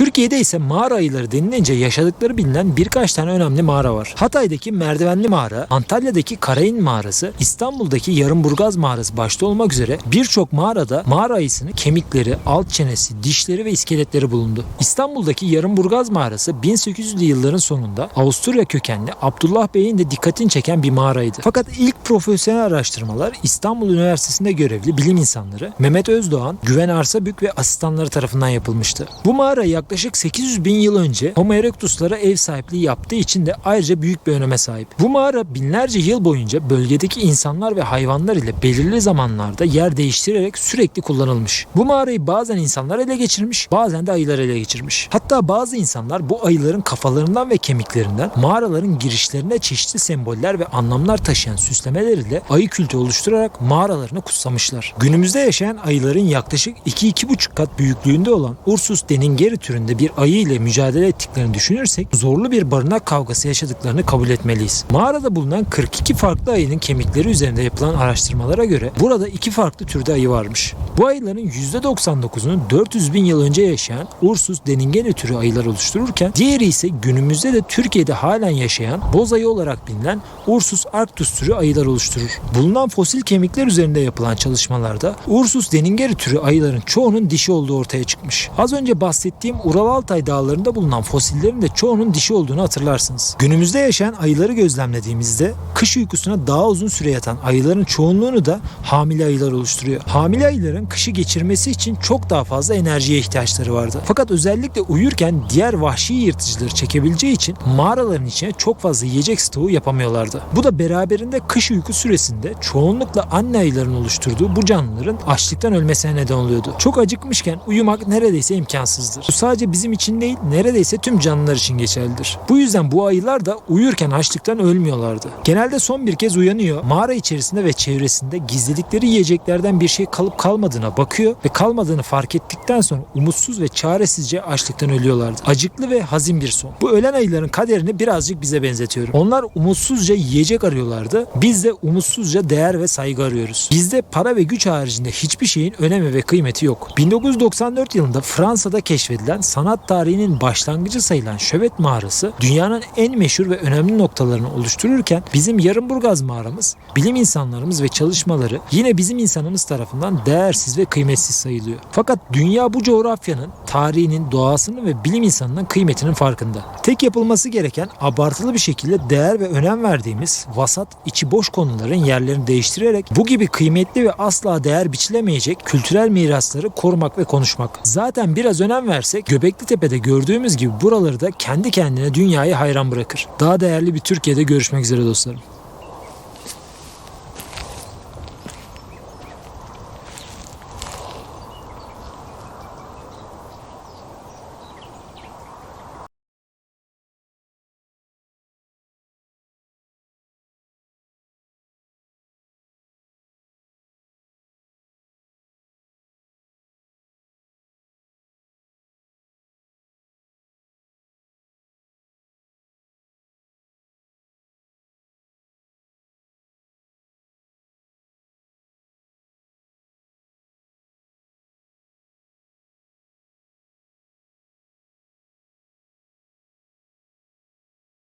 Türkiye'de ise mağara ayıları denilince yaşadıkları bilinen birkaç tane önemli mağara var. Hatay'daki Merdivenli Mağara, Antalya'daki Karayin Mağarası, İstanbul'daki Yarımburgaz Mağarası başta olmak üzere birçok mağarada mağara ayısının kemikleri, alt çenesi, dişleri ve iskeletleri bulundu. İstanbul'daki Yarımburgaz Mağarası 1800'lü yılların sonunda Avusturya kökenli Abdullah Bey'in de dikkatini çeken bir mağaraydı. Fakat ilk profesyonel araştırmalar İstanbul Üniversitesi'nde görevli bilim insanları Mehmet Özdoğan, Güven Arsabük ve asistanları tarafından yapılmıştı. Bu mağara yaklaşık 800 bin yıl önce Homo erectus'lara ev sahipliği yaptığı için de ayrıca büyük bir öneme sahip. Bu mağara binlerce yıl boyunca bölgedeki insanlar ve hayvanlar ile belirli zamanlarda yer değiştirerek sürekli kullanılmış. Bu mağarayı bazen insanlar ele geçirmiş, bazen de ayılar ele geçirmiş. Hatta bazı insanlar bu ayıların kafalarından ve kemiklerinden mağaraların girişlerine çeşitli semboller ve anlamlar taşıyan süslemeler ile ayı kültü oluşturarak mağaralarını kutsamışlar. Günümüzde yaşayan ayıların yaklaşık 2-2,5 kat büyüklüğünde olan Ursus deningeri türünde bir ayı ile mücadele ettiklerini düşünürsek zorlu bir barınak kavgası yaşadıklarını kabul etmeliyiz. Mağarada bulunan 42 farklı ayının kemikleri üzerinde yapılan araştırmalara göre burada iki farklı türde ayı varmış. Bu ayıların %99'unu 400 bin yıl önce yaşayan Ursus deningeri türü ayılar oluştururken diğeri ise günümüzde de Türkiye'de halen yaşayan boz ayı olarak bilinen Ursus arctus türü ayılar oluşturur. Bulunan fosil kemikler üzerinde yapılan çalışmalarda Ursus deningeri türü ayıların çoğunun dişi olduğu ortaya çıkmış. Az önce bahsettiğim Ural Altay dağlarında bulunan fosillerin de çoğunun dişi olduğunu hatırlarsınız. Günümüzde yaşayan ayıları gözlemlediğimizde kış uykusuna daha uzun süre yatan ayıların çoğunluğunu da hamile ayılar oluşturuyor. Hamile ayıların kışı geçirmesi için çok daha fazla enerjiye ihtiyaçları vardı. Fakat özellikle uyurken diğer vahşi yırtıcıları çekebileceği için mağaraların içine çok fazla yiyecek stoğu yapamıyorlardı. Bu da beraberinde kış uyku süresinde çoğunlukla anne ayıların oluşturduğu bu canlıların açlıktan ölmesine neden oluyordu. Çok acıkmışken uyumak neredeyse imkansızdır. Bu sadece bizim için değil, neredeyse tüm canlılar için geçerlidir. Bu yüzden bu ayılar da uyurken açlıktan ölmüyorlardı. Genelde son bir kez uyanıyor, mağara içerisinde ve çevresinde gizledikleri yiyeceklerden bir şey kalıp kalmadığına bakıyor ve kalmadığını fark ettikten sonra umutsuz ve çaresizce açlıktan ölüyorlardı. Acıklı ve hazin bir son. Bu ölen ayıların kaderini birazcık bize benzetiyorum. Onlar umutsuzca yiyecek arıyorlardı. Biz de umutsuzca değer ve saygı arıyoruz. Bizde para ve güç haricinde hiçbir şeyin önemi ve kıymeti yok. 1994 yılında Fransa'da keşfedilen sanat tarihinin başlangıcı sayılan Şöbet mağarası dünyanın en meşhur ve önemli noktalarını oluştururken bizim Yarımburgaz mağaramız, bilim insanlarımız ve çalışmaları yine bizim insanımız tarafından değersiz ve kıymetsiz sayılıyor. Fakat dünya bu coğrafyanın, tarihinin, doğasının ve bilim insanının kıymetinin farkında. Tek yapılması gereken abartılı bir şekilde değer ve önem verdiğimiz vasat, içi boş konuların yerlerini değiştirerek bu gibi kıymetli ve asla değer biçilemeyecek kültürel mirasları korumak ve konuşmak. Zaten biraz önem versek Göbekli Tepe'de gördüğümüz gibi buraları da kendi kendine dünyayı hayran bırakır. Daha değerli bir Türkiye'de görüşmek üzere dostlarım.